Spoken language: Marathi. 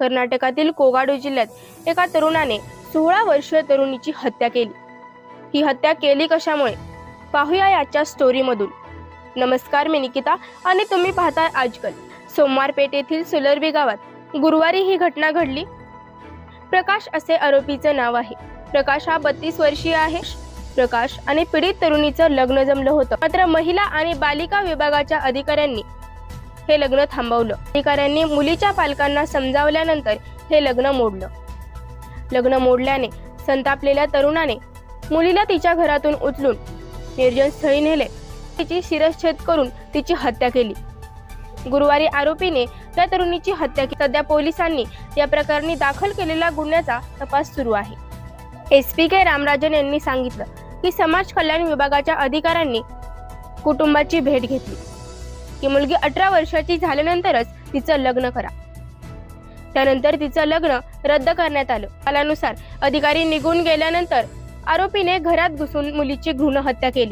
कर्नाटकातील कोगाडू जिल्ह्यात एका तरुणाने सोळा वर्षीय तरुणीची हत्या केली. ही हत्या केली कशामुळे? पाहूया याच्या स्टोरीमधून नमस्कार मी निकिता आणि तुम्ही पाहताय आजकल. सोमवार पेठ येथील सुलरबी गावात गुरुवारी ही घटना घडली. प्रकाश असे आरोपीचं नाव आहे. प्रकाश हा बत्तीस वर्षीय आहे. प्रकाश आणि पीडित तरुणीचं लग्न जमलं होतं. मात्र महिला आणि बालिका विभागाच्या अधिकाऱ्यांनी हे लग्न थांबवलं. अधिकाऱ्यांनी मुलीच्या पालकांना समजावल्यानंतर हे लग्न मोडलं. लग्न मोडल्याने संतापलेल्या तरुणाने मुलीला तिच्या घरातून उचलून निर्जन स्थळी नेले. तिची शिरच्छेद करून तिची हत्या केली. गुरुवारी आरोपीने त्या तरुणीची हत्या केली. सध्या पोलिसांनी या प्रकरणी दाखल केलेल्या गुन्ह्याचा तपास सुरू आहे. एस पी के रामराजन यांनी सांगितलं की समाज कल्याण विभागाच्या अधिकाऱ्यांनी कुटुंबाची भेट घेतली. की मुलगी अठरा वर्षाची झाल्यानंतरच तिचं लग्न करा. त्यानंतर तिचं लग्न रद्द करण्यात आलं. कालानुसार अधिकारी निघून गेल्यानंतर आरोपीने घरात घुसून मुलीची घृण हत्या केली.